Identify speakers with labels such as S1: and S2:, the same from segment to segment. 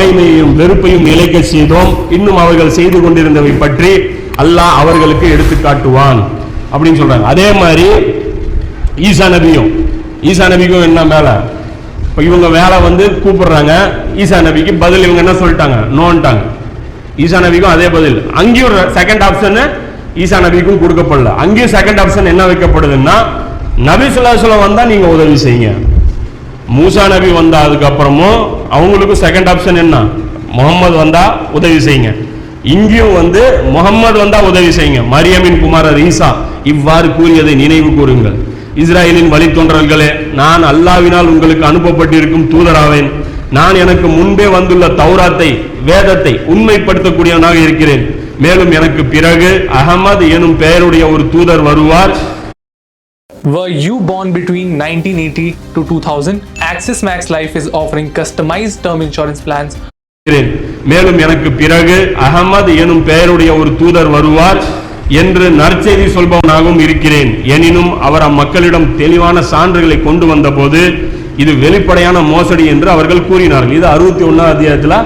S1: பகைமையையும் வெறுப்பையும் நிலைக்க செய்தோம். இன்னும் அவர்கள் செய்து கொண்டிருந்தவை பற்றி அல்லாஹ் அவர்களுக்கு எடுத்து காட்டுவான் அப்படின்னு சொல்றாங்க. அதே மாதிரி ஈசா நபியும் ஈசா நபிக்கும் என்ன வேலை? இப்போ இவங்க வேலை வந்து கூப்பிடுறாங்க. ஈசா நபிக்கு பதில் இவங்க என்ன சொல்லிட்டாங்க? நோன்ட்டாங்க. ஈசா நபிக்கும் அதே பதில். அங்கேயும் செகண்ட் ஆப்ஷன் ஈசா நபிக்கும் கொடுக்கப்படல. அங்கேயும் செகண்ட் ஆப்ஷன் என்ன வைக்கப்படுதுன்னா நபி சுல்லாசலம் வந்தா நீங்க உதவி செய்யுங்க. மூசா நபி வந்தா அதுக்கப்புறமும் அவங்களுக்கும் செகண்ட் ஆப்ஷன் என்ன? முகம்மது வந்தா உதவி செய்யுங்க. இங்கேயும் வந்து முகம்மது வந்தா உதவி செய்யுங்க. மரியமின் குமாரர் ஈசா இவ்வாறு கூறியதை நினைவு கூறுங்கள். இஸ்ராயலின் வழித்தொன்றல்களே நான் அல்லாவினால் உங்களுக்கு அனுப்பப்பட்டிருக்கும் தூதராவேன். நான் எனக்கு முன்பே வந்துள்ள தௌராத்தை வேதத்தை உண்மைப்படுத்தக்கூடியவனாக இருக்கிறேன். மேலும் எனக்கு பிறகு அகமது எனும் பெயருடைய ஒரு தூதர் வருவார்.
S2: Were you born between 1980 to 2000? Axis Max Life is offering customized term insurance plans.
S1: மேலும் எனக்கு பிறகு அகமது எனும் பெயருடைய ஒரு தூதர் வருவார் என்று நற்செய்தி சொல்பவனாகவும் இருக்கிறேன். எனினும் அவர் அம்மக்களிடம் தெளிவான சான்றுகளை கொண்டு வந்தபோது இது வெளிப்படையான மோசடி என்று அவர்கள் கூறினார்கள். இது அறுபத்தி ஒன்னாம் அத்தியாயத்தில்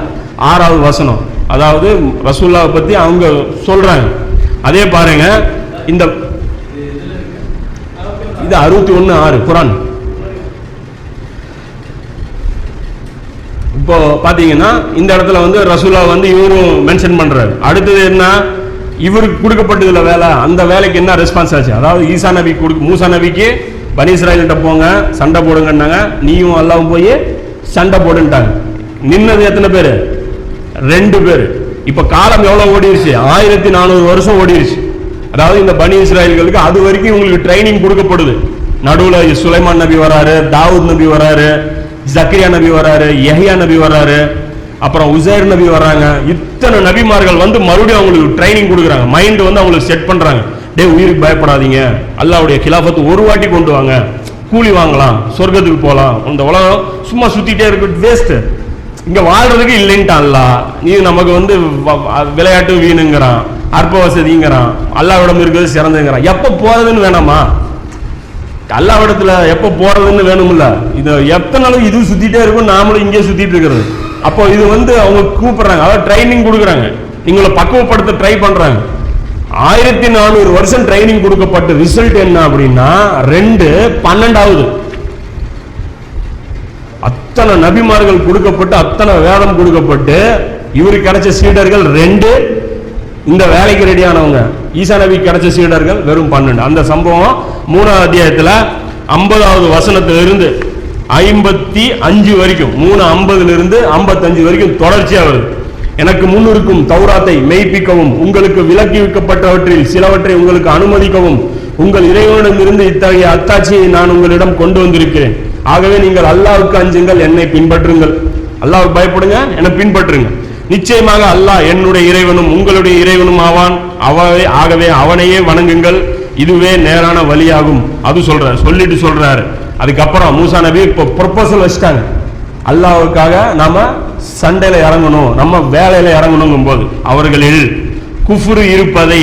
S1: ஆறாவது வசனம். அதாவது ரசூல்லாவை பற்றி அவங்க சொல்றாங்க. அதே பாருங்க இந்த இது அறுபத்தி ஒன்னு ஆறு குரான். இப்போ பாத்தீங்கன்னா இந்த இடத்துல வந்து ரசூலா வந்து இவரும் மென்ஷன் பண்றாரு. அடுத்தது என்ன? இவருக்கு கொடுக்கப்பட்டதுல வேலை அந்த வேலைக்கு என்ன ரெஸ்பான்ஸ் ஆச்சு? அதாவது ஈசா நபி கொடுக்கு மூசா நபிக்கு பனீஸ்ராயல்கிட்ட போங்க சண்டை போடுங்கன்னாங்க. நீயும் அல்லாவும் போய் சண்டை போடுன்ட்டாங்க. நின்னது எத்தனை பேர்? ரெண்டு பேர். இப்ப காலம் எவ்வளவு ஓடிருச்சு? ஆயிரத்தி நானூறு வருஷம் ஓடிருச்சு. அதாவது இந்த பனி இஸ்ராயல்களுக்கு அது வரைக்கும் இவங்களுக்கு ட்ரைனிங் கொடுக்கப்படுது. நடுவில் சுலைமான் நபி வராரு தாவூத் நபி வராரு ஜக்கரியா நபி வராரு யஹ்யா நபி வராரு அப்புறம் உசேர் நபி வராங்க. இத்தனை நபிமார்கள் வந்து மறுபடியும் அவங்களுக்கு ட்ரைனிங் கொடுக்குறாங்க. மைண்ட் வந்து அவங்களுக்கு செட் பண்ணுறாங்க டேய் உயிருக்கு பயப்படாதீங்க. அல்லாவுடைய கிலாபத்து ஒரு வாட்டி கொண்டு வாங்க. கூலி வாங்கலாம் சொர்க்கத்துக்கு போகலாம். இந்த உலகம் சும்மா சுற்றிட்டே இருக்கு வேஸ்ட்டு இங்க வாழ்றதுக்கு இல்லைன்ட்டான்ல. நீ நமக்கு வந்து விளையாட்டு வீணுங்கிறான். அற்ப வசதிங்கிறான். அல்லாவிடம் இருக்கிறது சிறந்துங்கிறான் எப்ப போறதுன்னு வேணாமா? அல்லாவிடத்துல எப்ப போறதுன்னு வேணும்ல. இது எத்தனை நாளும் இது சுத்திட்டே இருக்கும் நாமளும் இங்கே சுத்திட்டு இருக்கிறது. அப்போ இது வந்து அவங்க கூப்பிடுறாங்க. அதாவது ட்ரைனிங் கொடுக்குறாங்க. நீங்களை பக்குவப்படுத்த ட்ரை பண்றாங்க. ஆயிரத்தி நானூறு வருஷம் ட்ரைனிங் கொடுக்கப்பட்ட ரிசல்ட் என்ன அப்படின்னா ரெண்டு பன்னெண்டாவது அத்தனை நபிமார்கள் கொடுக்கப்பட்டு அத்தனை வேதம் கொடுக்கப்பட்டு இவருக்கு கிடைச்ச சீடர்கள் ரெண்டு இந்த வேலைக்கு ரெடியானவங்க ஈசா நபி கிடைச்ச சீடர்கள் வெறும் பன்னெண்டு. அந்த சம்பவம் மூணாவது அத்தியாயத்துல ஐம்பதாவது வசனத்திலிருந்து ஐம்பத்தி அஞ்சு வரைக்கும் மூணு ஐம்பதுல இருந்து ஐம்பத்தஞ்சு வரைக்கும் தொடர்ச்சியா வருது. எனக்கு முன் இருக்கும் தௌராத்தை மெய்ப்பிக்கவும் உங்களுக்கு விலக்கி வைக்கப்பட்டவற்றில் சிலவற்றை உங்களுக்கு அனுமதிக்கவும் உங்கள் இறைவனிடமிருந்து இத்தகைய அத்தாட்சியை நான் உங்களிடம் கொண்டு வந்திருக்கிறேன். ஆகவே நீங்கள் அல்லாவுக்கு அஞ்சுங்கள் என்னை பின்பற்றுங்கள். அல்லாவுக்கு பயப்படுங்க என்னை பின்பற்றுங்க. நிச்சயமாக அல்லாஹ் என்னுடைய இறைவனும் உங்களுடைய இறைவனும் ஆவான். அவவே ஆகவே அவனையே வணங்குங்கள். இதுவே நேரான வழியாகும். அது சொல்றாரு சொல்லிட்டு சொல்றாரு. அதுக்கப்புறம் மூசா நபி இப்போ ப்ரொப்போசல் வச்சுட்டாங்க. அல்லாஹ்வுக்காக நாம சண்டையில இறங்கணும் நம்ம வேலையில இறங்கணுங்கும் போது அவர்களில் குஃபுரு இருப்பதை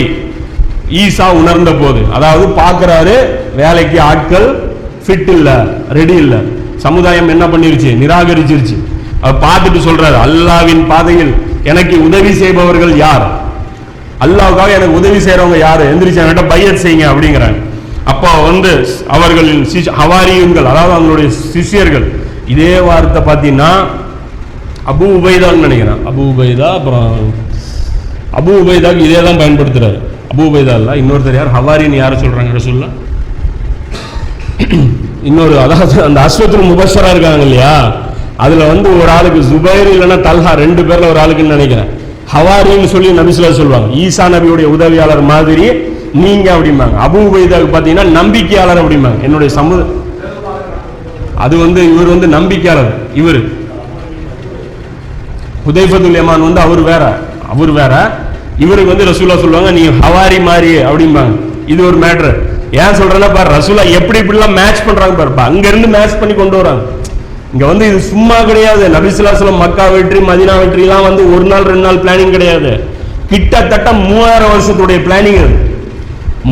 S1: ஈசா உணர்ந்த போது அதாவது பார்க்கறாரு வேலைக்கு ஆட்கள் ஃபிட் இல்லை ரெடி இல்லை. சமுதாயம் என்ன பண்ணிருச்சு? நிராகரிச்சிருச்சு. அவர் பார்த்துட்டு சொல்றாரு அல்லாவின் பாதையில் எனக்கு உதவி செய்பவர்கள் யார்? அல்லாவுக்காக எனக்கு உதவி செய்யறவங்க யாரு? எந்திரிச்சு என்கிட்ட பையத் செய்யுங்க அப்படிங்கிறாங்க அப்போ வந்து அவர்களின் சிஷ்- ஹவாரியுங்கள் அதாவது அவங்களுடைய சிஷ்யர்கள் இதே வார்த்தை பார்த்தீங்கன்னா அபு உபைதான்னு நினைக்கிறேன். அபு உபைதா அப்புறம் அபு உபைதாக்கு இதே தான் பயன்படுத்துறாரு. அபு உபைதா இல்லை இன்னொருத்தர் யார்? ஹவாரின்னு யாரை சொல்றாங்க? சொல்ல. இன்னொரு அதாவது அந்த அஸ்வத்துல் முபஷரா இருக்காங்க இல்லையா? அதுல வந்து ஒரு ஆளுக்கு ஜுபைர் இல்லைன்னா தல்ஹா ரெண்டு பேர்ல ஒரு ஆளுக்குன்னு நினைக்கிறேன். ஹவாரின்னு சொல்லி நபிசுல்லா சொல்லுவாங்க. ஈசா நபியுடைய உதவியாளர் மாதிரி நீங்க அப்படிம்பாங்க. அபு உபைதாவுக்கு பாத்தீங்கன்னா நம்பிக்கையாளர் அப்படிம்பாங்க. என்னுடைய சமூக அது வந்து இவர் வந்து நம்பிக்கையாளர் இவர். ஹுதைஃபத்துல் யமான் வந்து அவர் வேற அவர் வேற. இவருக்கு வந்து ரசூலா சொல்லுவாங்க நீங்க ஹவாரி மாதிரி அப்படிம்பாங்க. இது ஒரு மேட்ரு. ஏன் சொல்றேன்னா பாரு ரசூலா எப்படி இப்படிலாம் மேட்ச் பண்றாங்க பாருப்பா அங்க இருந்து மேட்ச் பண்ணி கொண்டு வராங்க. இங்க வந்து இது சும்மா கிடையாது. நபிசுல்லாசலம் மக்கா வெற்றி மதினா வெற்றிலாம் வந்து ஒரு நாள் ரெண்டு நாள் பிளானிங் கிடையாது. கிட்டத்தட்ட மூவாயிரம் வருஷத்துடைய பிளானிங் அது.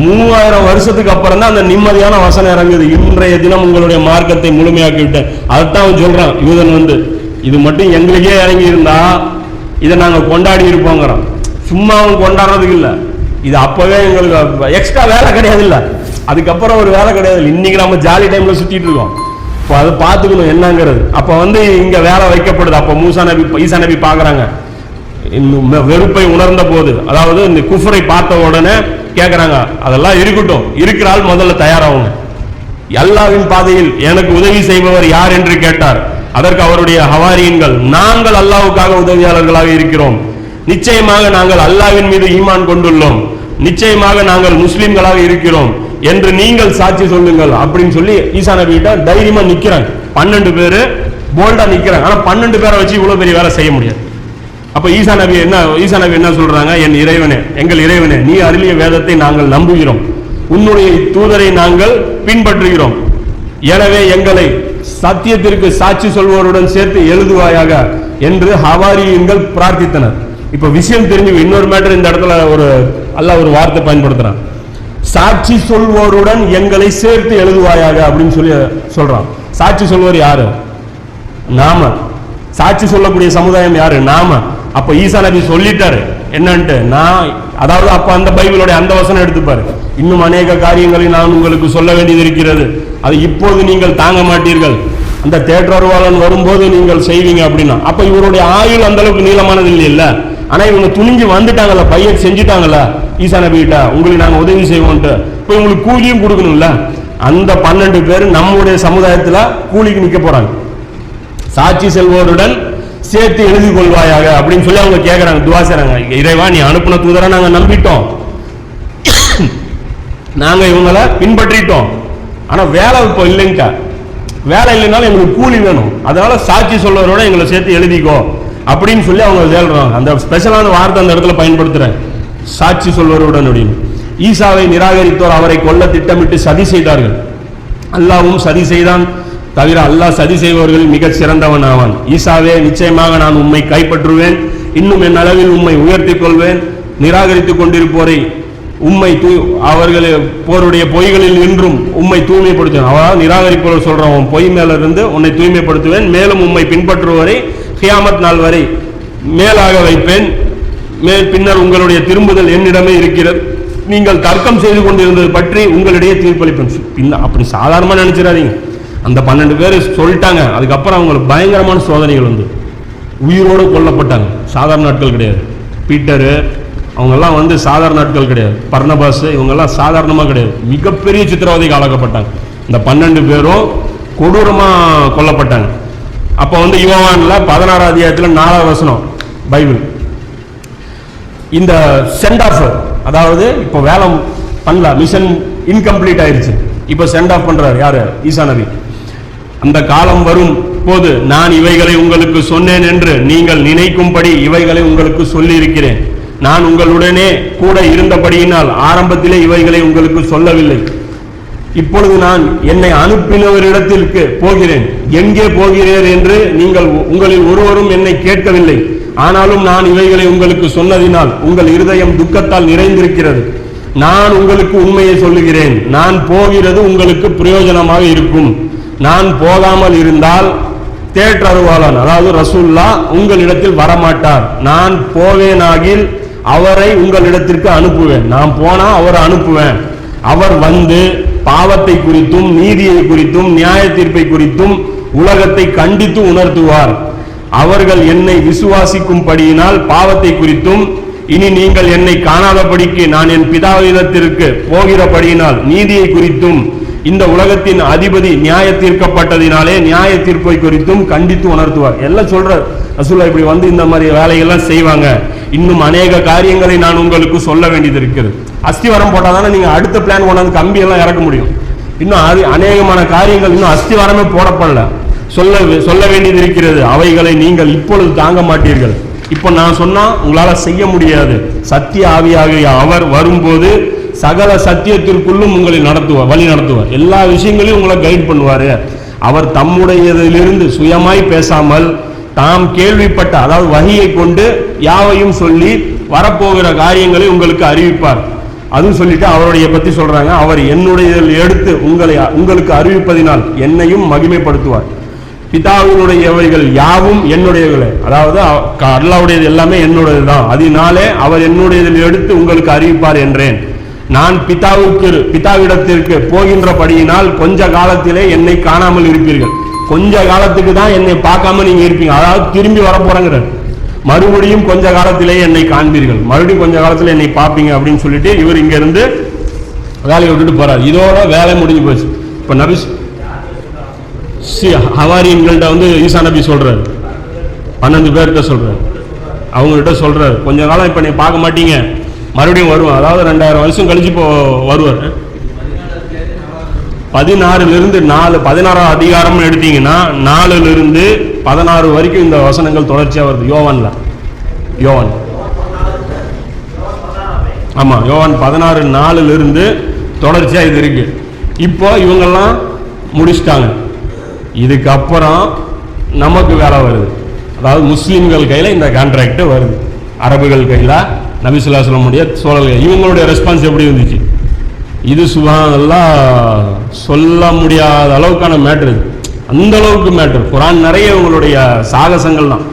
S1: மூவாயிரம் வருஷத்துக்கு அப்புறம் தான் அந்த நிம்மதியான வசனம் இறங்குது. இன்றைய தினம் உங்களுடைய மார்க்கத்தை முழுமையாக்கி விட்டேன் அதைத்தான் அவன் சொல்றான். யூதன் வந்து இது மட்டும் எங்களுக்கே இறங்கி இருந்தா இதை நாங்க கொண்டாடி இருப்போங்கிறோம் சும்மா கொண்டாடுறதுக்கு இல்லை. இது அப்பவே எங்களுக்கு எக்ஸ்ட்ரா வேலை கிடையாது இல்லை அதுக்கப்புறம் ஒரு வேலை கிடையாது. இன்னைக்கு நம்ம ஜாலி டைம்ல சுத்திட்டு இருக்கோம். இப்போ அதை பார்த்துக்கணும் என்னங்கிறது. அப்போ வந்து இங்க வேலை வைக்கப்படுது. அப்போ மூசா நபி ஈசா நபி பாக்குறாங்க இன்னும் வெறுப்பை உணர்ந்த போது. அதாவது இந்த குஃபரை பார்த்த உடனே கேட்குறாங்க அதெல்லாம் இருக்கட்டும். இருக்கிற ஆள் முதல்ல தயாராகுங்க அல்லாவின் பாதையில் எனக்கு உதவி செய்பவர் யார் என்று கேட்டார். அதற்கு அவருடைய ஹவாரியன்கள் நாங்கள் அல்லாவுக்காக உதவியாளர்களாக இருக்கிறோம். நிச்சயமாக நாங்கள் அல்லாவின் மீது ஈமான் கொண்டுள்ளோம். நிச்சயமாக நாங்கள் முஸ்லிம்களாக இருக்கிறோம். என்று நீங்கள் சாட்சி சொல்லுங்கள் அப்படின்னு சொல்லி ஈசா நபி கிட்ட தைரியமா நிக்கிறாங்க. பன்னெண்டு பேரு போல்டா நிக்கிறாங்க. ஆனா பன்னெண்டு பேரை வச்சு இவ்வளவு பெரிய வேலை செய்ய முடியாது. அப்ப ஈசா நபி என்ன ஈசா நபி என்ன சொல்றாங்க? என் இறைவனே எங்கள் இறைவனே நீ அருளிய வேதத்தை நாங்கள் நம்புகிறோம். உன்னுடைய தூதரை நாங்கள் பின்பற்றுகிறோம். எனவே எங்களை சத்தியத்திற்கு சாட்சி சொல்வோருடன் சேர்த்து எழுதுவாயாக என்று ஹவாரியன்கள் பிரார்த்தித்தனர். இப்ப விஷயம் தெரிஞ்சு இன்னொரு மேட்டர் இந்த இடத்துல ஒரு அல்லாஹ் ஒரு வார்த்தை பயன்படுத்துறான். சாட்சி சொல்வோருடன் எங்களை சேர்த்து எழுதுவாயாக அப்படின்னு சொல்லி சொல்றான். சாட்சி சொல்வோர் யாரு? நாம. சாட்சி சொல்லக்கூடிய சமுதாயம் யாரு? நாம. அப்ப ஈசா நபி சொல்லிட்டாரு. என்னன்ட்டு? நான் அதாவது அப்ப அந்த பைபிளோட அந்த வசனம் எடுத்துப்பாரு. இன்னும் அநேக காரியங்களை நான் உங்களுக்கு சொல்ல வேண்டியது இருக்கிறது. அது இப்போது நீங்கள் தாங்க மாட்டீர்கள். அந்த தேற்றர்வாளன் வரும்போது நீங்கள் செய்வீங்க அப்படின்னா. அப்ப இவருடைய ஆயுள் அந்த அளவுக்கு நீளமானது இல்லை ஆனா இவங்க துணிஞ்சு வந்துட்டாங்கல்ல பையன் செஞ்சுட்டாங்கல்ல ஈசா நபிகிட்ட உங்களுக்கு நாங்க உதவி செய்வோம்ட்டு. இப்ப இவங்களுக்கு கூலியும் கொடுக்கணும்ல? அந்த பன்னெண்டு பேர் நம்முடைய சமுதாயத்துல கூலிக்கு நிக்க போறாங்க. சாட்சி செல்வோருடன் சேர்த்து எழுதி கொள்வாயாக அப்படின்னு சொல்லி அவங்க கேட்குறாங்க துவா செய்றாங்க. இறைவா நீ அனுப்புன தூதரை நாங்க நம்பிட்டோம். நாங்க இவங்களை பின்பற்றிட்டோம். ஆனா வேலை இப்போ இல்லைங்கக்கா. வேலை இல்லைனாலும் எங்களுக்கு கூலி வேணும். அதனால சாட்சி சொல்றவரோட எங்களை சேர்த்து எழுதிக்கோ. அப்படின்னு சொல்லி அவங்க சொல்றாங்க அந்த ஸ்பெஷலான வார்த்தை அந்த இடத்துல பயன்படுத்துறேன். சாட்சி சொல்வருடன் அப்படின்னு. ஈசாவை நிராகரித்தோர் அவரை கொல்ல திட்டமிட்டு சதி செய்தார்கள். அல்லாவும் சதி செய்தான். தவிர அல்லாஹ் சதி செய்பவர்கள் மிகச் சிறந்தவன் ஆவான். ஈசாவே நிச்சயமாக நான் உம்மை கைப்பற்றுவேன். இன்னும் என் அளவில் உம்மை உயர்த்திக் கொள்வேன். நிராகரித்துக் கொண்டிருப்போரை உம்மை தூ அவர்கள் போருடைய பொய்களில் நின்றும் உம்மை தூய்மைப்படுத்துவேன். அவரால் நிராகரிப்பவர் சொல்றான் பொய் மேலிருந்து உன்னை தூய்மைப்படுத்துவேன். மேலும் உம்மை பின்பற்றுவோரை கியாமத் நாள் வரை மேலாக வைப்பேன். மேல் பின்னர் உங்களுடைய திரும்புதல் என்னிடமே இருக்கிறது. நீங்கள் தர்க்கம் செய்து கொண்டிருந்தது பற்றி உங்களிடையே தீர்ப்பளிப்பேன். பின்ன அப்படி சாதாரணமாக நினைச்சிடாதீங்க. அந்த பன்னெண்டு பேர் சொல்லிட்டாங்க. அதுக்கப்புறம் அவங்களுக்கு பயங்கரமான சோதனைகள் வந்து. உயிரோடு கொல்லப்பட்டாங்க. சாதாரண நாட்கள் கிடையாது. பீட்டரு அவங்கெல்லாம் வந்து சாதாரண நாட்கள் கிடையாது. பர்ணபாஸ் இவங்கெல்லாம் சாதாரணமாக கிடையாது. மிகப்பெரிய சித்திரவதைக்கு ஆளாக்கப்பட்டாங்க. இந்த பன்னெண்டு பேரும் கொடூரமாக கொல்லப்பட்டாங்க. அப்போ வந்து யுவான்ல பதினாறாம் அதிகாயத்தில் நாலாவது வசனம் பைபிள். இந்த சென்ட் ஆஃப் அதாவது இப்போ வேலை பண்ணல மிஷன் இன்கம்ப்ளீட் ஆயிடுச்சு இப்போ சென்ட் ஆஃப் பண்றாரு யாரு? ஈசா நபி. அந்த காலம் வரும் போது நான் இவைகளை உங்களுக்கு சொன்னேன் என்று நீங்கள் நினைக்கும்படி இவைகளை உங்களுக்கு சொல்லி இருக்கிறேன் நான் உங்களுடனே கூட இருந்தபடியினால் ஆரம்பத்திலே இவைகளை உங்களுக்கு சொல்லவில்லை. இப்பொழுது நான் என்னை அனுப்பினவரிடத்திற்கு போகிறேன். எங்கே போகிறீர் என்று நீங்கள் உங்களில் ஒருவரும் என்னை கேட்கவில்லை. ஆனாலும் நான் இவைகளை உங்களுக்கு சொன்னதினால் உங்கள் இருதயம் துக்கத்தால் நிறைந்திருக்கிறது. நான் உங்களுக்கு உண்மையை சொல்லுகிறேன். நான் போகிறது உங்களுக்கு பிரயோஜனமாக இருக்கும். நான் போகாமல் இருந்தால் தேற்றருவாளன் அதாவது ரசூல்லா உங்களிடத்தில் வரமாட்டார். நான் போவேனாகில் அவரை உங்களிடத்திற்கு அனுப்புவேன். நான் போனா அவரை அனுப்புவேன். அவர் வந்து பாவத்தை குறித்தும் நீதியை குறித்தும் நியாய தீர்ப்பை குறித்தும் உலகத்தை கண்டித்து உணர்த்துவார். அவர்கள் என்னை விசுவாசிக்கும்படியினால் பாவத்தை குறித்தும் இனி நீங்கள் என்னை காணாதபடிக்கு நான் என் பிதாவிடத்திற்கு போகிறபடியினால் நீதியை குறித்தும் இந்த உலகத்தின் அதிபதி நியாய தீர்க்கப்பட்டதினாலே நியாய தீர்ப்பை குறித்தும் கண்டித்து உணர்த்துவார். எல்லாம் சொல்ற ரசூலா இப்படி வந்து இந்த மாதிரி வேலைகள்லாம் செய்வாங்க. இன்னும் அநேக காரியங்களை நான் உங்களுக்கு சொல்ல வேண்டியது இருக்கிறது. அஸ்திவரம் போட்டால் தானே நீங்க அடுத்த பிளான் கொண்டாந்து கம்பி எல்லாம் இறக்க முடியும். இன்னும் அது அநேகமான காரியங்கள் இன்னும் அஸ்திவாரமே போடப்படல. சொல்ல சொல்ல வேண்டியது இருக்கிறது. அவைகளை நீங்கள் இப்பொழுது தாங்க மாட்டீர்கள். இப்போ நான் சொன்னா உங்களால செய்ய முடியாது. சத்திய ஆவியாகிய அவர் வரும்போது சகல சத்தியத்திற்குள்ளும் உங்களை நடத்துவார் வழி நடத்துவார். எல்லா விஷயங்களையும் உங்களை கைட் பண்ணுவார். அவர் தம்முடையதிலிருந்து சுயமாய் பேசாமல் தாம் கேள்விப்பட்ட அதாவது வகையை கொண்டு யாவையும் சொல்லி வரப்போகிற காரியங்களை உங்களுக்கு அறிவிப்பார். அதுவும் சொல்லிட்டு அவருடைய பத்தி சொல்றாங்க. அவர் என்னுடைய எடுத்து உங்களை உங்களுக்கு அறிவிப்பதினால் என்னையும் மகிமைப்படுத்துவார். பிதாவினுடையவைகள் யாவும் என்னுடையவர்களே அதாவது அவ- எல்லாமே என்னுடையது தான். அதனாலே அவர் என்னுடையதில் எடுத்து உங்களுக்கு அறிவிப்பார் என்றேன். நான் பிதாவுக்கு பிதாவிடத்திற்கு போகின்றபடியினால் கொஞ்ச காலத்திலே என்னை காணாமல் இருப்பீர்கள். கொஞ்ச காலத்துக்கு தான் என்னை பார்க்காம நீங்க இருப்பீங்க. அதாவது திரும்பி வர போறேங்கிறார் மறுபடியும் கொஞ்ச காலத்திலே என்னை காண்பீர்கள். மறுபடியும் கொஞ்ச காலத்தில் என்னை பார்ப்பீங்க அப்படின்னு சொல்லிட்டு இவர் இங்க இருந்து வேலையை விட்டுட்டு போகிறார் இதோட வேலை முடிஞ்சு போச்சு. இப்ப நபி சி ஹவாரியன்கள்ட்ட வந்து ஈசா நபி சொல்றாரு. பன்னெண்டு பேர்கிட்ட சொல்றாரு. அவங்ககிட்ட சொல்றாரு. கொஞ்ச காலம் இப்ப நீ பார்க்க மாட்டீங்க. மறுபடியும் வருவான் அதாவது ரெண்டாயிரம் வருஷம் கழிச்சு இப்போ வருவார். பதினாறுலேருந்து நாலு பதினாறாம் அதிகாரம்னு எடுத்தீங்கன்னா நாலுலேருந்து பதினாறு வரைக்கும் இந்த வசனங்கள் தொடர்ச்சியாக வருது. யோவான்ல. யோவான். ஆமாம் யோவான் பதினாறு நாலுலேருந்து தொடர்ச்சியாக இது இருக்கு. இப்போ இவங்கெல்லாம் முடிச்சிட்டாங்க. இதுக்கப்புறம் நமக்கு வேலை வருது. அதாவது முஸ்லீம்கள் கையில் இந்த கான்ட்ராக்ட் வருது. அரபுகள் கையில் நபிசுல்லா சொல்ல முடிய சோழர்கள் இவங்களுடைய ரெஸ்பான்ஸ் எப்படி இருந்துச்சு? இது சுபானெல்லாம் சொல்ல முடியாத அளவுக்கான மேட்ரு இது. அந்த அளவுக்கு மேட்ரு குரான் நிறைய இவங்களுடைய சாகசங்கள் தான்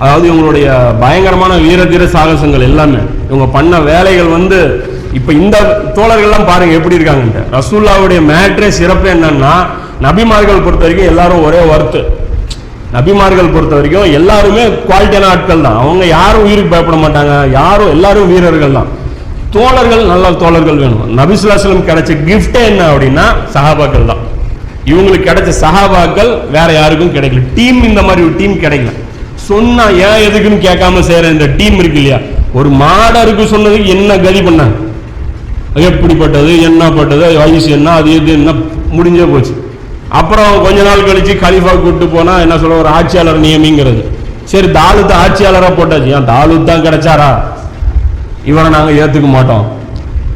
S1: அதாவது இவங்களுடைய பயங்கரமான வீரதீர சாகசங்கள் எல்லாமே. இவங்க பண்ண வேலைகள் வந்து இப்ப இந்த தோழர்கள்லாம் பாருங்க எப்படி இருக்காங்கன்ட்டு. ரசூல்லாவுடைய மேட்ரே சிறப்பு என்னன்னா நபிமார்கள் பொறுத்த வரைக்கும் எல்லாரும் ஒரே ஒர்த்து நபிமார்கள் பொறுத்த வரைக்கும் எல்லாருமே குவாலிட்டியான ஆட்கள் தான் அவங்க யாரும் உயிருக்கு பயப்பட மாட்டாங்க. யாரும் எல்லாரும் வீரர்கள் தான் தோழர்கள் நல்ல தோழர்கள் வேணும். நபிசுல்லாஸ்லம் கிடைச்ச கிஃப்டே என்ன அப்படின்னா சஹாபாக்கள் தான். இவங்களுக்கு கிடைச்ச சஹாபாக்கள் வேற யாருக்கும் கிடைக்கல. டீம் இந்த மாதிரி ஒரு டீம் கிடைக்கல. சொன்னா ஏன் எதுக்குன்னு கேட்காம செய்யற இந்த டீம் இருக்கு இல்லையா? ஒரு மாடருக்கு சொன்னதுக்கு என்ன கதி பண்ணாங்க எப்படிப்பட்டது என்ன பட்டது வயசு என்ன அது எது என்ன முடிஞ்சே போச்சு. அப்புறம் கொஞ்ச நாள் கழிச்சு கலிஃபா கூப்பிட்டு போனா என்ன சொல்ற ஒரு ஆட்சியாளர் நியமிங்கிறது. சரி தாலுத் ஆட்சியாளராக போட்டாச்சு. ஏன் தாலுத் தான் கிடைச்சாரா? இவனை நாங்கள் ஏற்றுக்க மாட்டோம்.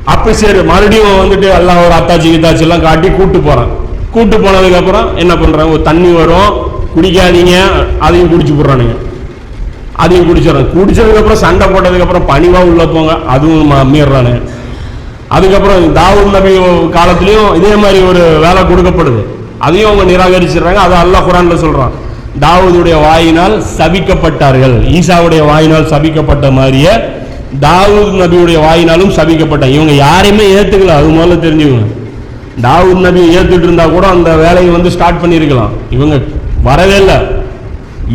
S1: அப்போ சரி மறுபடியும் வந்துட்டு எல்லாம் ஒரு அத்தாச்சி கித்தாச்சி எல்லாம் காட்டி கூப்பிட்டு போகிறான் கூப்பிட்டு போனதுக்கப்புறம் என்ன பண்ணுறாங்க ஒரு தண்ணி வரும் குடிக்காதீங்க அதையும் குடிச்சு போடுறானுங்க. அதையும் குடிச்சிடறாங்க. குடிச்சதுக்கப்புறம் சண்டை போட்டதுக்கப்புறம் பணிவாக உள்ளே போங்க அதுவும் ம- அதுக்கப்புறம் தாவூத் நபி காலத்துலேயும் இதே மாதிரி ஒரு வேலை கொடுக்கப்படுது. அதையும் அவங்க நிராகரிச்சிடுறாங்க. அதை அல்லாஹ் குரானில் சொல்கிறான் தாவூதுடைய வாயினால் சபிக்கப்பட்டார்கள். ஈசாவுடைய வாயினால் சபிக்கப்பட்ட மாதிரியே தாவூத் நபியுடைய வாயினாலும் சபிக்கப்பட்டான் இவங்க யாரையுமே ஏற்றுக்கல அது முதல்ல தெரிஞ்சுக்கணும். தாவூத் நபி ஏற்றுட்டு இருந்தா கூட அந்த வேலையை வந்து ஸ்டார்ட் பண்ணியிருக்கலாம். இவங்க வரவே இல்லை.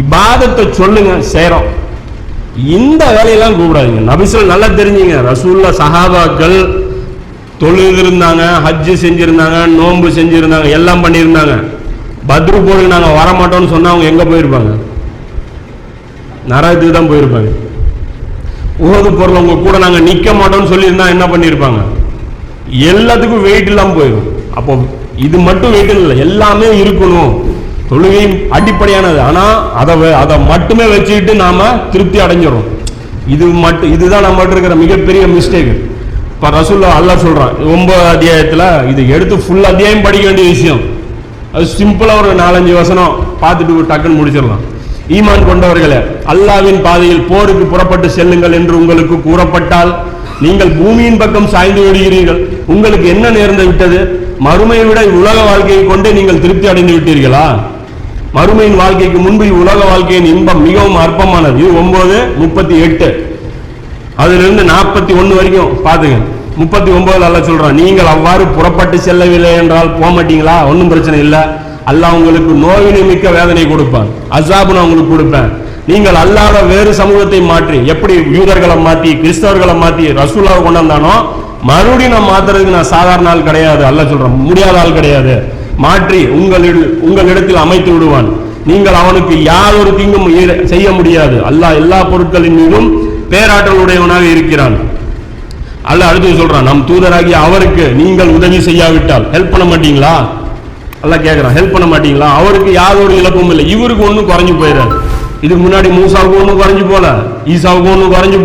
S1: இபாதத்தை சொல்லுங்க சேரும். இந்த வேலையெல்லாம் கூப்பிடாதீங்க. நபிசுல் நல்லா தெரிஞ்சுங்க. ரசூல்ல சஹாபாக்கள் தொழுது இருந்தாங்க ஹஜ்ஜு செஞ்சிருந்தாங்க நோன்பு செஞ்சிருந்தாங்க எல்லாம் பண்ணியிருந்தாங்க. பத்ரு போருக்கு நாங்கள் வர மாட்டோம்னு அவங்க எங்கே போயிருப்பாங்க? நரகத்துக்கு தான் போயிருப்பாங்க. உகது பொருள் உங்க கூட நாங்க நிக்க மாட்டோம்னு சொல்லியிருந்தா என்ன பண்ணியிருப்பாங்க? எல்லாத்துக்கும் வெயிட் இல்லாம போயிடும். அப்போ இது மட்டும் வெயிட் இல்லை எல்லாமே இருக்கணும். தொழுகையும் அடிப்படையானது. ஆனா அதை வ- அதை மட்டுமே வச்சுக்கிட்டு நாம திருப்தி அடைஞ்சிடும் இது மட்டும் இதுதான் நம்ம இருக்கிற மிகப்பெரிய மிஸ்டேக் இப்ப ரசூல்லா அல்லாஹ் சொல்றான் ஒன்பது அத்தியாயத்துல இது எடுத்து ஃபுல் அத்தியாயம் படிக்க வேண்டிய விஷயம். அது சிம்பிளா ஒரு நாலஞ்சு வசனம் பார்த்துட்டு டக்குன்னு முடிச்சிடலாம். ஈமான் கொண்டவர்களே அல்லாவின் பாதையில் போருக்கு புறப்பட்டு செல்லுங்கள் என்று உங்களுக்கு கூறப்பட்டால் நீங்கள் பூமியின் பக்கம் சாய்ந்து விடுகிறீர்கள். உங்களுக்கு என்ன நேர்ந்து விட்டது? மறுமையை விட உலக வாழ்க்கையை கொண்டு நீங்கள் திருப்தி அடைந்து விட்டீர்களா? மறுமையின் வாழ்க்கைக்கு முன்பு உலக வாழ்க்கையின் இன்பம் மிகவும் அற்பமானது. இது ஒன்பது முப்பத்தி எட்டு. அதிலிருந்து நாற்பத்தி ஒன்று வரைக்கும் பாத்துங்க முப்பத்தி ஒன்பதுல அல்ல சொல்றான் நீங்கள் அவ்வாறு புறப்பட்டு செல்லவில்லை என்றால் போக மாட்டீங்களா ஒன்றும் பிரச்சனை இல்லை. அல்லாஹ் உங்களுக்கு நோயினை மிக்க வேதனை கொடுப்பான் அசாபு நான் உங்களுக்கு கொடுப்பேன். நீங்கள் அல்லாத வேறு சமூகத்தை மாற்றி எப்படி யூதர்களை மாத்தி கிறிஸ்தவர்களை மாத்தி ரசூலாவை கொண்டு வந்தானோ மறுபடியும் நான் மாத்துறதுக்கு நான் சாதாரண ஆள் கிடையாது. அல்ல சொல்றேன் முடியாத ஆள் கிடையாது. மாற்றி உங்களில் உங்களிடத்தில் அமைத்து விடுவான். நீங்கள் அவனுக்கு யாரொரு தீங்கும் செய்ய முடியாது. அல்லாஹ் எல்லா பொருட்களின் மீதும் பேராற்றல் உடையவனாக இருக்கிறான். அல்ல அடுத்து சொல்றான் நம் தூதராகி அவருக்கு நீங்கள் உதவி செய்யாவிட்டால். ஹெல்ப் பண்ண மாட்டீங்களா? நல்லா கேட்குறான் ஹெல்ப் பண்ண மாட்டீங்களா? அவருக்கு யாதொரு இழப்பும் இல்லை. இவருக்கு ஒன்றும் குறைஞ்சு போயிடாது இதுக்கு முன்னாடி மூசாவுக்கு ஒன்றும் குறைஞ்சு போல ஈசாவுக்கு ஒன்றும் குறைஞ்சு போ